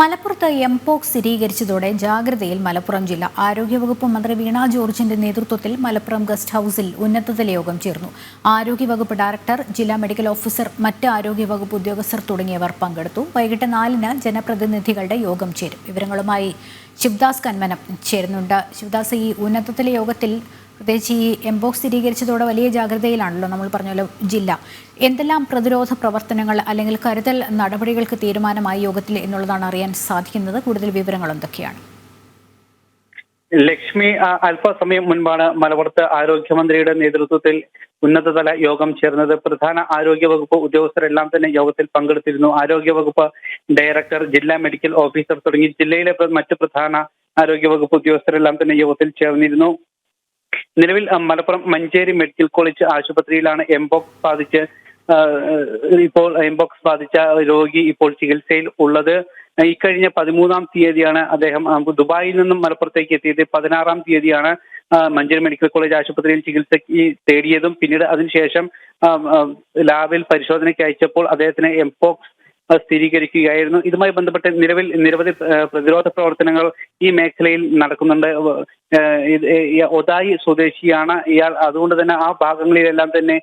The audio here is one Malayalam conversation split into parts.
മലപ്പുറത്ത് എംപോക്സ് സ്ഥിരീകരിച്ചതോടെ ജാഗ്രതയിൽ മലപ്പുറം ജില്ല ആരോഗ്യവകുപ്പ് മന്ത്രി വീണ ജോർജിന്റെ നേതൃത്വത്തിൽ മലപ്പുറം ഗസ്റ്റ് ഹൌസിൽ ഉന്നതതല യോഗം ചേർന്നു. ആരോഗ്യവകുപ്പ് ഡയറക്ടർ ജില്ലാ മെഡിക്കൽ ഓഫീസർ മറ്റ് ആരോഗ്യവകുപ്പ് ഉദ്യോഗസ്ഥർ തുടങ്ങിയവർ പങ്കെടുത്തു. വൈകിട്ട് നാലിന് ജനപ്രതിനിധികളുടെ യോഗം ചേരും. വിവരങ്ങളുമായി ശിവദാസ് കന്മനം ചേരുന്നുണ്ട്. ശിവദാസ് ഈ ഉന്നതതല യോഗത്തിൽ പ്രത്യേകിച്ച് ഈ എംബോക്സ് സ്ഥിരീകരിച്ചതോടെ വലിയ ജാഗ്രതയിലാണല്ലോ നമ്മൾ പറഞ്ഞല്ലോ ജില്ല. എന്തെല്ലാം പ്രതിരോധ പ്രവർത്തനങ്ങൾ അല്ലെങ്കിൽ കരുതൽ നടപടികൾക്ക് തീരുമാനമായി യോഗത്തിൽ എന്നുള്ളതാണ് അറിയാൻ സാധിക്കുന്നത്? കൂടുതൽ വിവരങ്ങൾ എന്തൊക്കെയാണ്? ലക്ഷ്മി അല്പസമയം മുൻപാണ് മലപ്പുറത്ത് ആരോഗ്യമന്ത്രിയുടെ നേതൃത്വത്തിൽ ഉന്നതതല യോഗം ചേർന്നത്. പ്രധാന ആരോഗ്യ വകുപ്പ് ഉദ്യോഗസ്ഥരെല്ലാം തന്നെ യോഗത്തിൽ പങ്കെടുത്തിരുന്നു. ആരോഗ്യ വകുപ്പ് ഡയറക്ടർ ജില്ലാ മെഡിക്കൽ ഓഫീസർ തുടങ്ങി ജില്ലയിലെ മറ്റ് പ്രധാന ആരോഗ്യ വകുപ്പ് ഉദ്യോഗസ്ഥരെല്ലാം തന്നെ യോഗത്തിൽ ചേർന്നിരുന്നു. നിലവിൽ മലപ്പുറം മഞ്ചേരി മെഡിക്കൽ കോളേജ് ആശുപത്രിയിലാണ് എംബോക്സ് ബാധിച്ച് ഇപ്പോൾ എംബോക്സ് ബാധിച്ച രോഗി ഇപ്പോൾ ചികിത്സയിൽ ഉള്ളത്. ഇക്കഴിഞ്ഞ പതിമൂന്നാം തീയതിയാണ് അദ്ദേഹം ദുബായിൽ നിന്നും മലപ്പുറത്തേക്ക് എത്തിയത്. പതിനാറാം തീയതിയാണ് മഞ്ചേരി മെഡിക്കൽ കോളേജ് ആശുപത്രിയിൽ ചികിത്സയ്ക്ക് തേടിയതും. പിന്നീട് അതിനുശേഷം ലാബിൽ പരിശോധനയ്ക്ക് അയച്ചപ്പോൾ അദ്ദേഹത്തിന് എംപോക്സ് സ്ഥിരീകരിക്കുകയായിരുന്നു. ഇതുമായി ബന്ധപ്പെട്ട് നിലവിൽ നിരവധി പ്രതിരോധ പ്രവർത്തനങ്ങൾ ഈ മേഖലയിൽ നടക്കുന്നുണ്ട്. ഒതായി സ്വദേശിയാണ് ഇയാൾ. അതുകൊണ്ട് തന്നെ ആ ഭാഗങ്ങളിലെല്ലാം തന്നെ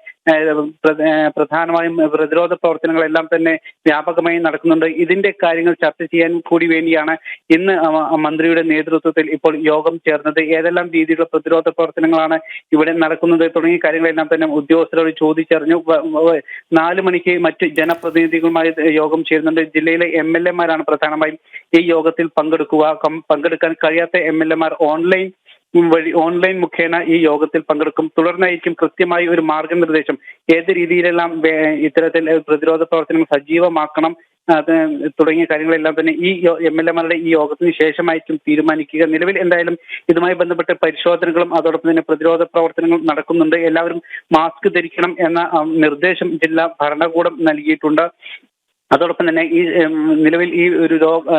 പ്രധാനമായും പ്രതിരോധ പ്രവർത്തനങ്ങളെല്ലാം തന്നെ വ്യാപകമായി നടക്കുന്നുണ്ട്. ഇതിന്റെ കാര്യങ്ങൾ ചർച്ച ചെയ്യാൻ കൂടി വേണ്ടിയാണ് ഇന്ന് മന്ത്രിയുടെ നേതൃത്വത്തിൽ ഇപ്പോൾ യോഗം ചേർന്നത്. ഏതെല്ലാം രീതിയിലുള്ള പ്രതിരോധ പ്രവർത്തനങ്ങളാണ് ഇവിടെ നടക്കുന്നത് തുടങ്ങിയ കാര്യങ്ങളെല്ലാം തന്നെ ഉദ്യോഗസ്ഥരോട് ചോദിച്ചറിഞ്ഞു. നാല് മണിക്ക് മറ്റ് ജനപ്രതിനിധികളുമായി യോഗം ചേരുന്നുണ്ട്. ജില്ലയിലെ എം എൽ എമാരാണ് പ്രധാനമായും ഈ യോഗത്തിൽ പങ്കെടുക്കുക. പങ്കെടുക്കാൻ കഴിയാത്ത എം എൽ എമാർ ഓൺലൈൻ വഴി ഓൺലൈൻ മുഖേന ഈ യോഗത്തിൽ പങ്കെടുക്കും. തുടർന്നായിരിക്കും കൃത്യമായി ഒരു മാർഗനിർദ്ദേശം. ഏത് രീതിയിലെല്ലാം ഇത്തരത്തിൽ പ്രതിരോധ പ്രവർത്തനങ്ങൾ സജീവമാക്കണം തുടങ്ങിയ കാര്യങ്ങളെല്ലാം തന്നെ ഈ എം എൽ എമാരുടെ ഈ യോഗത്തിന് ശേഷമായിരിക്കും തീരുമാനിക്കുക. നിലവിൽ എന്തായാലും ഇതുമായി ബന്ധപ്പെട്ട പരിശോധനകളും അതോടൊപ്പം തന്നെ പ്രതിരോധ പ്രവർത്തനങ്ങളും നടക്കുന്നുണ്ട്. എല്ലാവരും മാസ്ക് ധരിക്കണം എന്ന നിർദ്ദേശം ജില്ലാ ഭരണകൂടം നൽകിയിട്ടുണ്ട്. അതോടൊപ്പം തന്നെ ഈ നിലവിൽ ഈ ഒരു രോഗ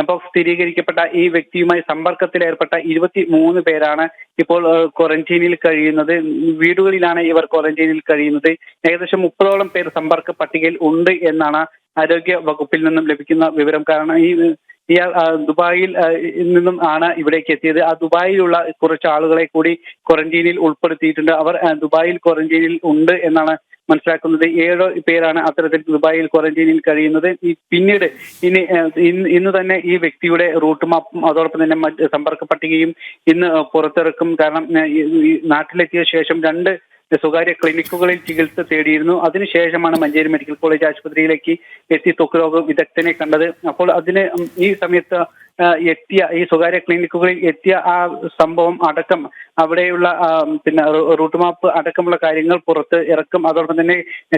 എംപോക്സ് സ്ഥിരീകരിക്കപ്പെട്ട ഈ വ്യക്തിയുമായി സമ്പർക്കത്തിൽ ഏർപ്പെട്ട ഇരുപത്തി മൂന്ന് പേരാണ് ഇപ്പോൾ ക്വാറന്റീനിൽ കഴിയുന്നത്. വീടുകളിലാണ് ഇവർ ക്വാറന്റീനിൽ കഴിയുന്നത്. ഏകദേശം മുപ്പതോളം പേർ സമ്പർക്ക പട്ടികയിൽ ഉണ്ട് എന്നാണ് ആരോഗ്യ വകുപ്പിൽ നിന്നും ലഭിക്കുന്ന വിവരം. കാരണം ഈ ഇയാൾ ദുബായിൽ നിന്നും ആണ് ഇവിടേക്ക് എത്തിയത്. ആ ദുബായിലുള്ള കുറച്ച് ആളുകളെ കൂടി ക്വാറന്റീനിൽ ഉൾപ്പെടുത്തിയിട്ടുണ്ട്. അവർ ദുബായിൽ ക്വാറന്റീനിൽ ഉണ്ട് എന്നാണ് മനസ്സിലാക്കുന്നത് ഏഴ് പേരാണ് അത്തരത്തിൽ ദുബായിൽ ക്വാറന്റീനിൽ കഴിയുന്നത്. പിന്നീട് ഇനി ഇന്ന് തന്നെ ഈ വ്യക്തിയുടെ റൂട്ട് മാപ്പും അതോടൊപ്പം തന്നെ മറ്റ് സമ്പർക്ക പട്ടികയും ഇന്ന് പുറത്തിറക്കും. കാരണം നാട്ടിലെത്തിയ ശേഷം രണ്ട് സ്വകാര്യ ക്ലിനിക്കുകളിൽ ചികിത്സ തേടിയിരുന്നു. അതിനുശേഷമാണ് മഞ്ചേരി മെഡിക്കൽ കോളേജ് ആശുപത്രിയിലേക്ക് എത്തി ത്വക്ക് രോഗ വിദഗ്ധനെ കണ്ടത്. അപ്പോൾ അതിന് ഈ സമയത്ത് എത്തിയ ഈ സ്വകാര്യ ക്ലിനിക്കുകളിൽ എത്തിയ ആ സംഭവം അടക്കം അവിടെയുള്ള പിന്നെ റൂട്ട് മാപ്പ് അടക്കമുള്ള കാര്യങ്ങൾ പുറത്ത് ഇറക്കും. അതോടൊപ്പം തന്നെ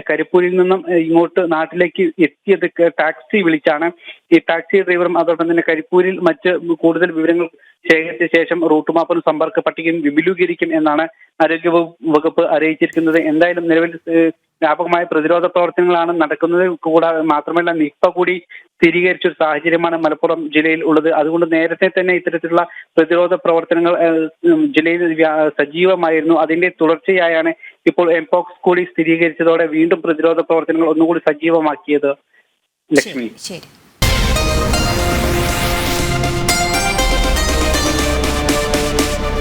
കരിപ്പൂരിൽ നിന്നും ഇങ്ങോട്ട് നാട്ടിലേക്ക് എത്തിയത് ടാക്സി വിളിച്ചാണ്. ഈ ടാക്സി ഡ്രൈവറും അതോടൊപ്പം തന്നെ കരിപ്പൂരിൽ മറ്റ് കൂടുതൽ വിവരങ്ങൾ ശേഖരിച്ച ശേഷം റൂട്ട് മാപ്പിനും സമ്പർക്ക പട്ടികയും വിപുലീകരിക്കും എന്നാണ് ആരോഗ്യ വകുപ്പ് അറിയിച്ചിരിക്കുന്നത് എന്തായാലും നിലവിൽ വ്യാപകമായ പ്രതിരോധ പ്രവർത്തനങ്ങളാണ് നടക്കുന്നത്. കൂടാതെ മാത്രമല്ല നിപ്പ കൂടി സ്ഥിരീകരിച്ച ഒരു സാഹചര്യമാണ് മലപ്പുറം ജില്ലയിൽ ഉള്ളത്. അതുകൊണ്ട് നേരത്തെ തന്നെ ഇത്തരത്തിലുള്ള പ്രതിരോധ പ്രവർത്തനങ്ങൾ ജില്ലയിൽ സജീവമായിരുന്നു. അതിന്റെ തുടർച്ചയായാണ് ഇപ്പോൾ എംപോക്സ് കൂടി സ്ഥിരീകരിച്ചതോടെ വീണ്ടും പ്രതിരോധ പ്രവർത്തനങ്ങൾ ഒന്നുകൂടി സജീവമാക്കിയത്. ലക്ഷ്മി.